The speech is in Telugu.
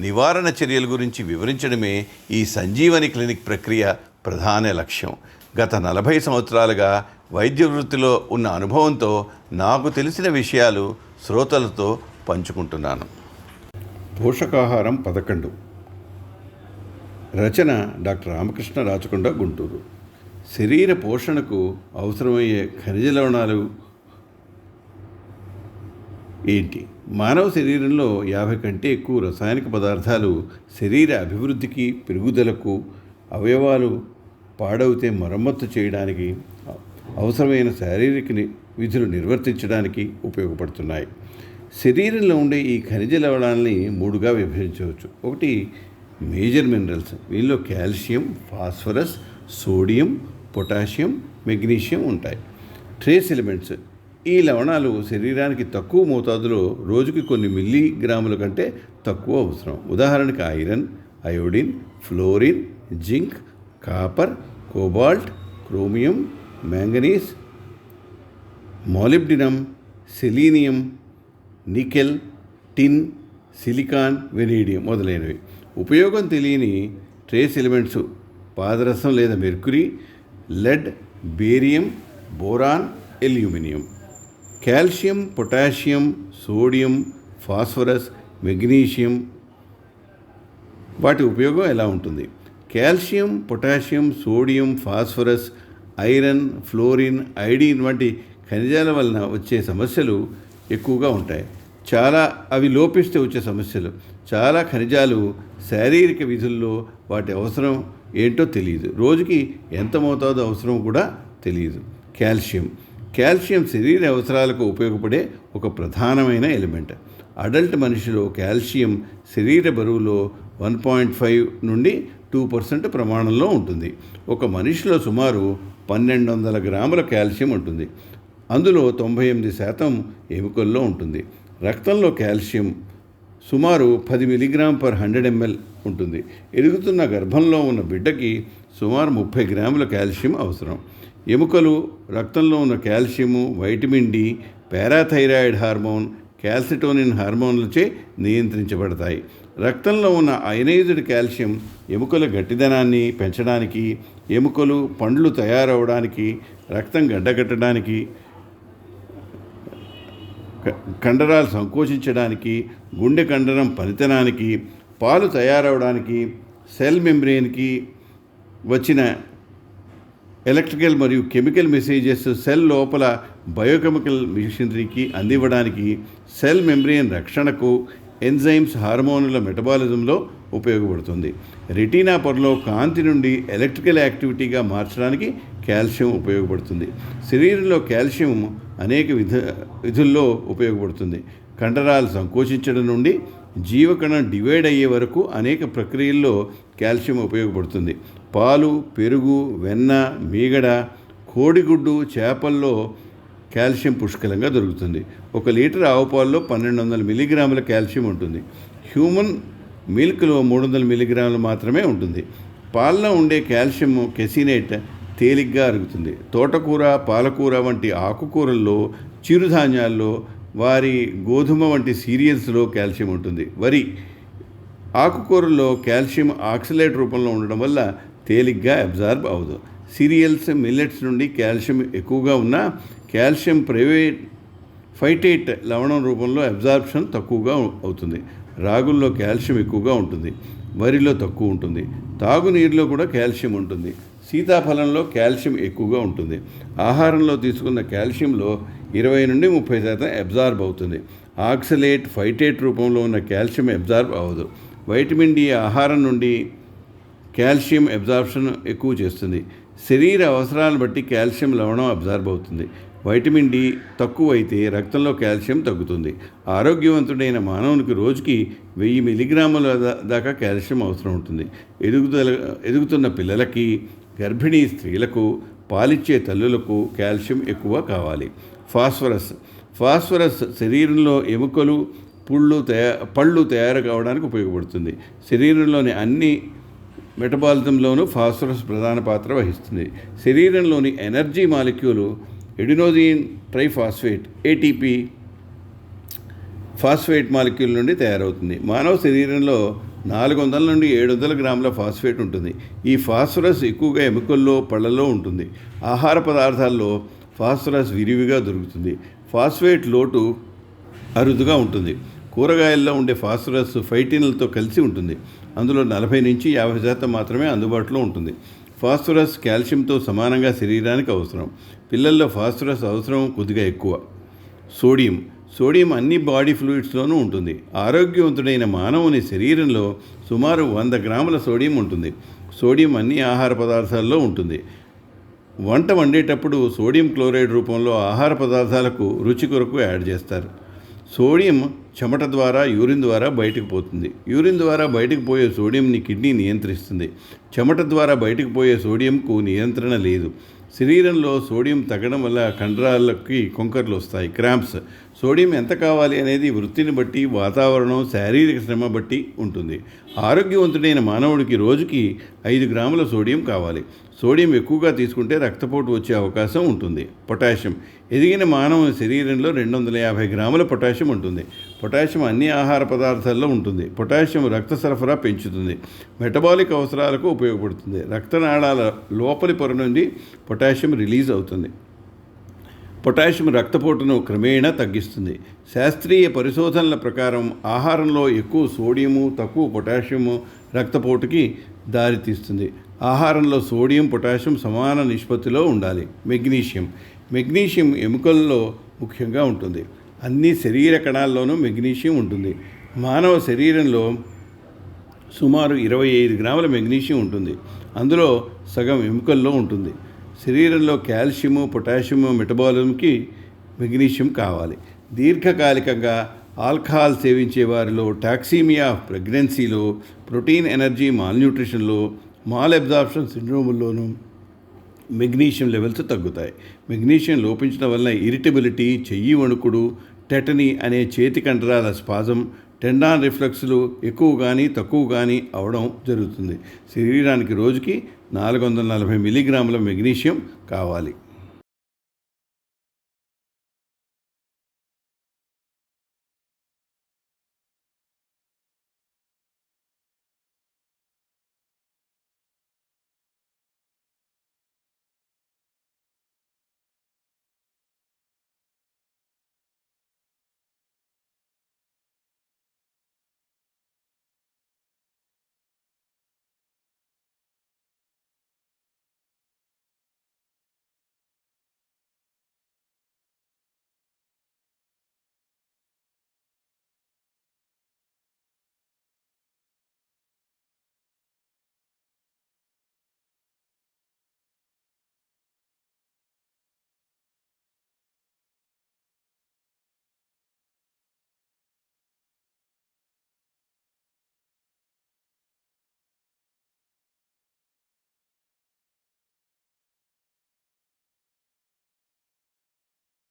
నివారణ చర్యల గురించి వివరించడమే ఈ సంజీవని క్లినిక్ ప్రక్రియ ప్రధాన లక్ష్యం. గత నలభై సంవత్సరాలుగా వైద్య వృత్తిలో ఉన్న అనుభవంతో నాకు తెలిసిన విషయాలు శ్రోతలతో పంచుకుంటున్నాను. పోషకాహారం పదకొండు. రచన డాక్టర్ రామకృష్ణ రాచకొండ గుంటూరు. శరీర పోషణకు అవసరమయ్యే ఖనిజ లవణాలు ఏంటి? మానవ శరీరంలో యాభై కంటే ఎక్కువ రసాయనిక పదార్థాలు శరీర అభివృద్ధికి పెరుగుదలకు అవయవాలు పాడవుతే మరమ్మత్తు చేయడానికి అవసరమైన శారీరక విధులు నిర్వర్తించడానికి ఉపయోగపడుతున్నాయి. శరీరంలో ఉండే ఈ ఖనిజ లవణాలని మూడుగా విభజించవచ్చు. ఒకటి మేజర్ మినరల్స్. వీళ్ళలో calcium phosphorus sodium potassium magnesium ఉంటాయి. Trace elements. ఈ లవణాలు శరీరానికి తక్కువ మోతాదులో రోజుకి కొన్ని మిల్లీగ్రాముల కంటే తక్కువ అవసరం. ఉదాహరణకి iron iodine fluorine zinc copper cobalt chromium manganese molybdenum selenium nickel tin silicon vanadium మొదలైనవి. ఉపయోగం తెలియని ట్రేస్ ఎలిమెంట్స్ పాదరసం లేదా mercury lead barium boron aluminium. Calcium potassium sodium phosphorus magnesium వాటి ఉపయోగం ఎలా ఉంటుంది? Calcium potassium sodium phosphorus iron fluorine iodine వంటి ఖనిజాల వలన వచ్చే సమస్యలు ఎక్కువగా ఉంటాయి. చాలా అవి లోపిస్తే వచ్చే సమస్యలు. చాలా ఖనిజాలు శారీరక విధుల్లో వాటి అవసరం ఏంటో తెలియదు రోజుకి ఎంత మోతాదు అవసరం కూడా తెలియదు కాల్షియం. కాల్షియం శరీర అవసరాలకు ఉపయోగపడే ఒక ప్రధానమైన ఎలిమెంట్. అడల్ట్ మనిషిలో కాల్షియం శరీర బరువులో వన్ పాయింట్ ఫైవ్ నుండి టూ పర్సెంట్ ప్రమాణంలో ఉంటుంది. ఒక మనిషిలో సుమారు పన్నెండు వందల గ్రాముల కాల్షియం ఉంటుంది. అందులో తొంభై ఎనిమిది శాతం ఎముకల్లో ఉంటుంది. రక్తంలో కాల్షియం సుమారు పది మిలీగ్రామ్ పర్ హండ్రెడ్ ఎంఎల్ ఉంటుంది. ఎదుగుతున్న గర్భంలో ఉన్న బిడ్డకి సుమారు ముప్పై గ్రాముల కాల్షియం అవసరం. ఎముకలు రక్తంలో ఉన్న calcium vitamin D parathyroid hormone calcitonin హార్మోన్లచే నియంత్రించబడతాయి. రక్తంలో ఉన్న అయనైజ్డ్ కాల్షియం ఎముకల గట్టిదనాన్ని పెంచడానికి ఎముకలు పండ్లు తయారవడానికి రక్తం గడ్డగట్టడానికి క- కండరాలు సంకోచించడానికి గుండె కండరం పనితనానికి పాలు తయారవడానికి సెల్ మెంబ్రెయిన్కి వచ్చిన ఎలక్ట్రికల్ మరియు కెమికల్ మెసేజెస్ సెల్ లోపల బయోకెమికల్ మిషనరీకి అందివ్వడానికి సెల్ మెంబ్రెయిన్ రక్షణకు ఎంజైమ్స్ హార్మోనుల మెటబాలిజంలో ఉపయోగపడుతుంది. రెటీనా పొరలో కాంతి నుండి ఎలక్ట్రికల్ యాక్టివిటీగా మార్చడానికి కాల్షియం ఉపయోగపడుతుంది. శరీరంలో కాల్షియం అనేక విధ విధుల్లో ఉపయోగపడుతుంది. కండరాలు సంకోచించడం నుండి జీవకణం డివైడ్ అయ్యే వరకు అనేక ప్రక్రియల్లో కాల్షియం ఉపయోగపడుతుంది. పాలు పెరుగు వెన్న మీగడ కోడిగుడ్డు చేపల్లో కాల్షియం పుష్కలంగా దొరుకుతుంది. ఒక లీటర్ ఆవు పాలలో పన్నెండు వందల మిల్లీగ్రాముల కాల్షియం ఉంటుంది. హ్యూమన్ మిల్క్లో మూడు వందల మిల్లీగ్రాములు మాత్రమే ఉంటుంది. పాలలో ఉండే కాల్షియం కెసినేట్ తేలిగ్గా అరుగుతుంది. తోటకూర పాలకూర వంటి ఆకుకూరల్లో చిరుధాన్యాల్లో వారి గోధుమ వంటి సీరియల్స్లో కాల్షియం ఉంటుంది. వరి ఆకుకూరల్లో కాల్షియం ఆక్సలేట్ రూపంలో ఉండడం వల్ల తేలిగ్గా అబ్జార్బ్ అవ్వదు. సీరియల్స్ మిల్లెట్స్ నుండి కాల్షియం ఎక్కువగా ఉన్న కాల్షియం ప్రైవేట్ ఫైటేట్ లవణం రూపంలో అబ్జార్ప్షన్ తక్కువగా అవుతుంది. రాగుల్లో కాల్షియం ఎక్కువగా ఉంటుంది. వరిలో తక్కువ ఉంటుంది. తాగునీరులో కూడా కాల్షియం ఉంటుంది. సీతాఫలంలో కాల్షియం ఎక్కువగా ఉంటుంది. ఆహారంలో తీసుకున్న కాల్షియంలో ఇరవై నుండి ముప్పై శాతం అబ్జార్బ్ అవుతుంది. ఆక్సలేట్ ఫైటేట్ రూపంలో ఉన్న కాల్షియం అబ్జార్బ్ అవ్వదు. వైటమిన్ డి ఆహారం నుండి కాల్షియం అబ్జార్ప్షన్ ఎక్కువ చేస్తుంది. శరీర అవసరాలను బట్టి కాల్షియం లవణం అబ్జార్బ్ అవుతుంది. వైటమిన్ డి తక్కువ అయితే రక్తంలో కాల్షియం తగ్గుతుంది. ఆరోగ్యవంతుడైన మానవునికి రోజుకి వెయ్యి మిలిగ్రాముల దాకా కాల్షియం అవసరం ఉంటుంది. ఎదుగుదల ఎదుగుతున్న పిల్లలకి గర్భిణీ స్త్రీలకు పాలిచ్చే తల్లులకు కాల్షియం ఎక్కువ కావాలి. ఫాస్ఫరస్. ఫాస్ఫరస్ శరీరంలో ఎముకలు పుళ్ళు తయా పళ్ళు తయారు కావడానికి ఉపయోగపడుతుంది. శరీరంలోని అన్ని మెటబాలిజంలోనూ ఫాస్ఫరస్ ప్రధాన పాత్ర వహిస్తుంది. శరీరంలోని energy molecule adenosine triphosphate ATP phosphate molecule నుండి తయారవుతుంది. మానవ శరీరంలో నాలుగు వందల నుండి ఏడు వందల గ్రాముల ఫాస్ఫేట్ ఉంటుంది. ఈ ఫాస్ఫరస్ ఎక్కువగా ఎముకల్లో పళ్ళల్లో ఉంటుంది. ఆహార పదార్థాల్లో ఫాస్ఫరస్ విరివిగా దొరుకుతుంది. ఫాస్ఫేట్ లోటు అరుదుగా ఉంటుంది. కూరగాయల్లో ఉండే ఫాస్ఫరస్ ఫైటిన్లతో కలిసి ఉంటుంది. అందులో నలభై నుంచి యాభై శాతం మాత్రమే అందుబాటులో ఉంటుంది. ఫాస్ఫరస్ కాల్షియంతో సమానంగా శరీరానికి అవసరం. పిల్లల్లో ఫాస్ఫరస్ అవసరం కొద్దిగా ఎక్కువ. సోడియం. సోడియం అన్ని బాడీ ఫ్లూయిడ్స్లోనూ ఉంటుంది. ఆరోగ్యవంతుడైన మానవుని శరీరంలో సుమారు వంద గ్రాముల సోడియం ఉంటుంది. సోడియం అన్ని ఆహార పదార్థాల్లో ఉంటుంది. వంట వండేటప్పుడు సోడియం క్లోరైడ్ రూపంలో ఆహార పదార్థాలకు రుచి కొరకు యాడ్ చేస్తారు. సోడియం చెమట ద్వారా యూరిన్ ద్వారా బయటకు పోతుంది. యూరిన్ ద్వారా బయటకు పోయే సోడియంని కిడ్నీ నియంత్రిస్తుంది. చెమట ద్వారా బయటకు పోయే సోడియంకు నియంత్రణ లేదు. శరీరంలో సోడియం తగ్గడం వల్ల కండరాలకి కొంకర్లు వస్తాయి క్రాంప్స్. సోడియం ఎంత కావాలి అనేది వృత్తిని బట్టి వాతావరణం శారీరక శ్రమ బట్టి ఉంటుంది. ఆరోగ్యవంతుడైన మానవుడికి రోజుకి ఐదు గ్రాముల సోడియం కావాలి. సోడియం ఎక్కువగా తీసుకుంటే రక్తపోటు వచ్చే అవకాశం ఉంటుంది. పొటాషియం. ఎదిగిన మానవుని శరీరంలో రెండు వందల యాభై గ్రాముల పొటాషియం ఉంటుంది. పొటాషియం అన్ని ఆహార పదార్థాల్లో ఉంటుంది. పొటాషియం రక్త సరఫరా పెంచుతుంది. మెటబాలిక్ అవసరాలకు ఉపయోగపడుతుంది. రక్తనాళాల లోపలి పొర నుండి పొటాషియం రిలీజ్ అవుతుంది. పొటాషియం రక్తపోటును క్రమేణా తగ్గిస్తుంది. శాస్త్రీయ పరిశోధనల ప్రకారం ఆహారంలో ఎక్కువ సోడియము తక్కువ పొటాషియము రక్తపోటుకి దారితీస్తుంది. ఆహారంలో సోడియం పొటాషియం సమాన నిష్పత్తిలో ఉండాలి. మెగ్నీషియం. మెగ్నీషియం ఎముకల్లో ముఖ్యంగా ఉంటుంది. అన్ని శరీర కణాల్లోనూ మెగ్నీషియం ఉంటుంది. మానవ శరీరంలో సుమారు ఇరవై ఐదు గ్రాముల మెగ్నీషియం ఉంటుంది. అందులో సగం ఎముకల్లో ఉంటుంది. శరీరంలో కాల్షియము పొటాషియము మెటబాలిజంకి మెగ్నీషియం కావాలి. దీర్ఘకాలికంగా ఆల్కహాల్ సేవించే వారిలో టాక్సీమియా ప్రెగ్నెన్సీలో ప్రోటీన్ ఎనర్జీ మాల్న్యూట్రిషన్లో మాల్ అబ్జార్ప్షన్ సిండ్రోముల్లోనూ మెగ్నీషియం లెవెల్స్ తగ్గుతాయి. మెగ్నీషియం లోపించడం వలన ఇరిటబిలిటీ చెయ్యి వణుకుడు టెటనీ అనే చేతి కండరాల స్పాజం టెండాన్ రిఫ్లెక్స్లు ఎక్కువ కానీ తక్కువ కానీ అవడం జరుగుతుంది. శరీరానికి రోజుకి నాలుగు వందల నలభై మిలీగ్రాముల మెగ్నీషియం కావాలి.